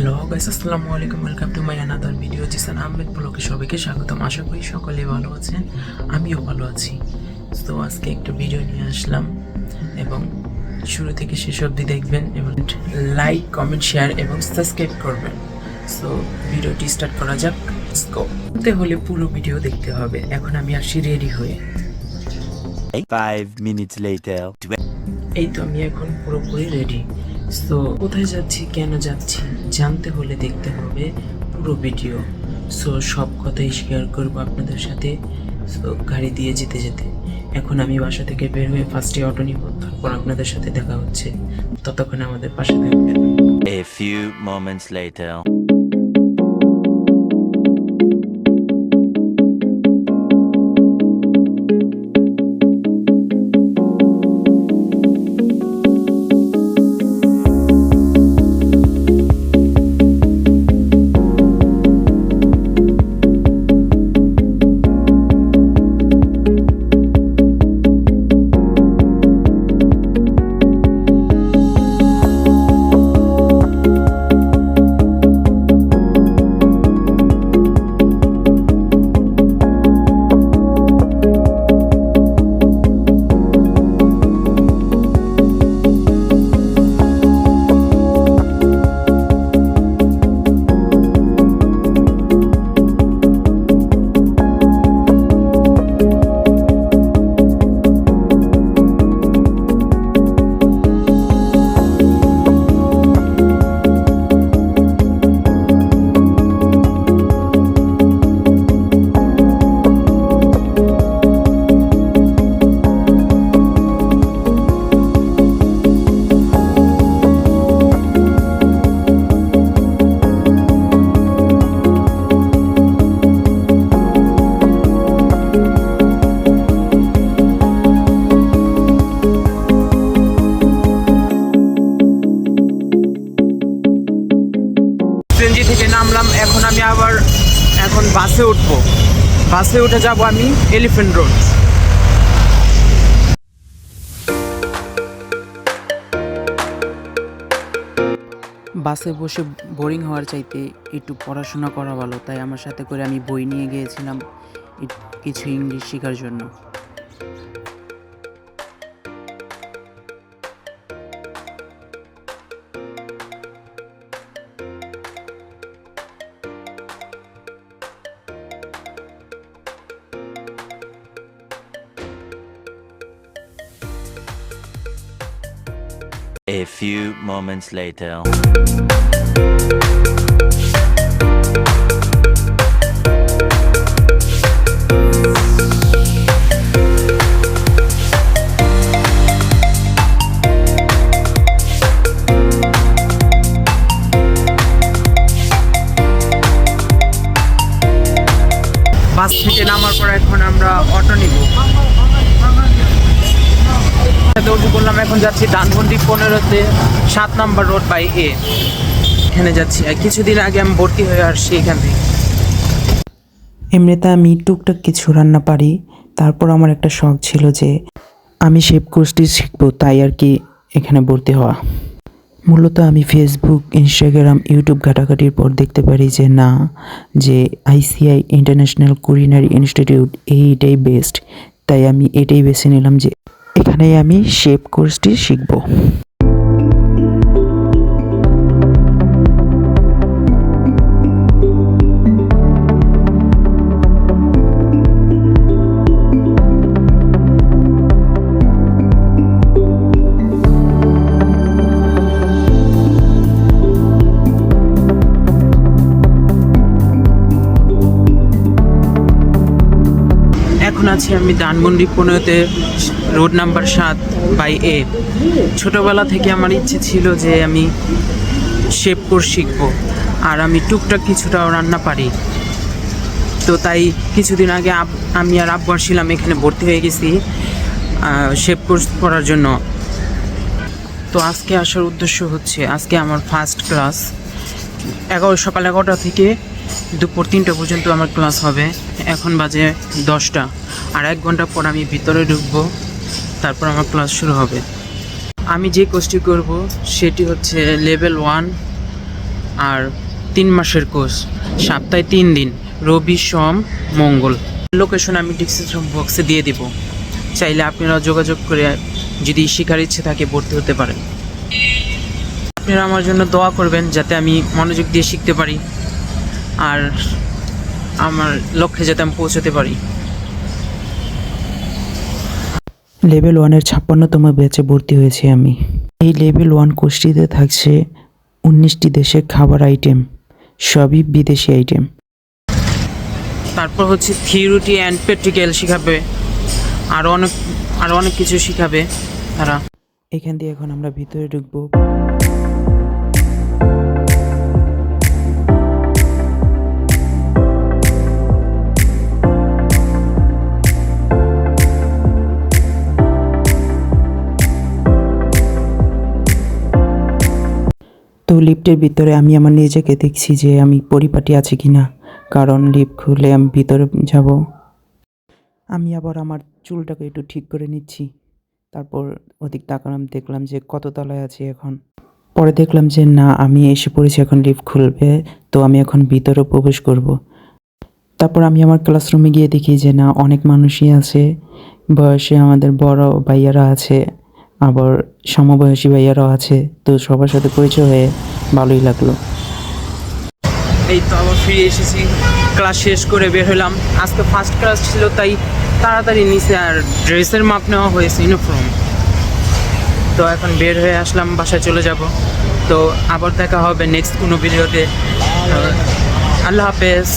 Hello guys আসসালামু আলাইকুম welcome to my another video Jishan Ahmed ব্লগে সবাইকে স্বাগতম। আশা করি সকলে ভালো আছেন, আমিও ভালো আছি। তো আজকে একটা ভিডিও নিয়ে আসলাম এবং শুরু থেকে শেষ অবধি দেখবেন এবং লাইক কমেন্ট শেয়ার এবং সাবস্ক্রাইব করবেন। সো ভিডিওটি স্টার্ট করা যাক। করতে হলে পুরো ভিডিও দেখতে হবে। এখন আমি আসি রেডি হয়ে। Five minutes later. এই তো আমি এখন পুরোপুরি রেডি তো কোথায় যাচ্ছি, কেন যাচ্ছি, জানতে হলে দেখতে হবে পুরো ভিডিও সো সব কথাই শেয়ার করব আপনাদের সাথে। সো গাড়ি দিয়ে যেতে যেতে। এখন আমি বাসা থেকে বের হয়ে ফার্স্টে অটো নিব, তারপর আপনাদের সাথে দেখা হচ্ছে। ততক্ষণ আমাদের পাশে থাকবেন। A few moments later. বাসে উঠবো। বাসে উঠে যাব আমি এলিফেন্ট রোড বাসে বসে বোরিং হওয়ার চাইতে একটু পড়াশোনা করা ভালো, তাই আমার সাথে করে আমি বই নিয়ে গিয়েছিলাম কিছু ইংলিশ শেখার জন্য। A few moments later. বাস থেকে নামার পর এখন আমরা অটো নিব সাথে উঠে বললাম এখন যাচ্ছি ধানমন্ডি পনেরোতে, সাত নাম্বার রোড বাই এ। এখানে যাচ্ছি। কিছুদিন আগে আমি ভর্তি হয়ে আসছি এখান থেকে। এমনিতে আমি টুকটাক কিছু রান্না পারি। তারপর আমার একটা শখ ছিল যে আমি শেপ কোর্সটি শিখব, তাই আর কি এখানে ভর্তি হওয়া। মূলত আমি ফেসবুক ইনস্টাগ্রাম ইউটিউব ঘাটাঘাটির পর দেখতে পারি যে না, যে আইসিআই ইন্টারন্যাশনাল কুরিনারি ইনস্টিটিউট এইটাই বেস্ট তাই আমি এটাই বেছে নিলাম যে এখানেই আমি শেপ কোর্সটি শিখব। আছি আমি ধানমন্ডি পনেরোতে রোড নাম্বার সাত বাই এ। ছোটোবেলা থেকে আমার ইচ্ছে ছিল যে আমি শেপ কোর্স শিখব, আর আমি টুকটাক কিছুটাও রান্না পারি। তো তাই কিছুদিন আগে আমি আর আব্বু আসছিলাম, এখানে ভর্তি হয়ে গেছি শেপ কোর্স করার জন্য। তো আজকে আসার উদ্দেশ্য হচ্ছে, আজকে আমার ফার্স্ট ক্লাস এগারো, সকাল এগারোটা থেকে দুপুর তিনটা পর্যন্ত আমার ক্লাস হবে। এখন বাজে দশটা। আর এক ঘণ্টা পর আমি ভিতরে ঢুকবো। তারপর আমার ক্লাস শুরু হবে। আমি যে কোর্সটি করব, সেটি হচ্ছে লেভেল ওয়ান আর তিন মাসের কোর্স সপ্তাহে তিন দিন, রবি, সোম, মঙ্গল। লোকেশন আমি ডিসক্রিপশন বক্সে দিয়ে দিব। চাইলে আপনারা যোগাযোগ করে যদি শেখার ইচ্ছে থাকে ভর্তি হতে পারেন। আপনারা আমার জন্য দোয়া করবেন যাতে আমি মনোযোগ দিয়ে শিখতে পারি। আর আমার লক্ষ্যে যাতে আমি পৌঁছতে পারি। লেভেল ওয়ানের ছাপ্পান্নতম ব্যাচে ভর্তি হয়েছি আমি। এই লেভেল ওয়ান কোর্সটিতে থাকছে উনিশটি দেশের খাবার আইটেম সবই বিদেশি আইটেম তারপর হচ্ছে থিওরিটি অ্যান্ড প্র্যাকটিক্যাল শেখাবে আরও অনেক আরও অনেক কিছু শেখাবে তারা। এখান দিয়ে এখন আমরা ভিতরে ঢুকবো। তো লিফটের ভিতরে আমি আমার নিজেকে দেখছি যে আমি পরিপাটি আছে কি না কারণ লিফট খুলে আমি ভিতরে যাব। আমি আবার আমার চুলটাকে একটু ঠিক করে নিচ্ছি। তারপর ওদিক তাকালাম, দেখলাম যে কত তলায় আছি এখন। পরে দেখলাম যে না, আমি এসে পড়েছি এখন লিফট খুলবে, তো আমি এখন ভিতরে প্রবেশ করব। তারপর আমি আমার ক্লাসরুমে গিয়ে দেখি যে না, অনেক মানুষই আছে। বয়সে আমাদের বড় ভাইয়ারা আছে। আবার সমবয়সী ভাইয়ারাও আছে, তো সবার সাথে পরিচয় হয়ে ভালোই লাগল। এই তো আবার ফিরে এসেছি, ক্লাস শেষ করে বের হলাম। আজকে ফার্স্ট ক্লাস ছিল, তাই তাড়াতাড়ি নিচে আর ড্রেসের মাপ নেওয়া হয়েছে ইউনিফর্ম তো এখন বের হয়ে আসলাম, বাসায় চলে যাব। তো আবার দেখা হবে নেক্সট কোনো ভিডিওতে আল্লাহ হাফেজ।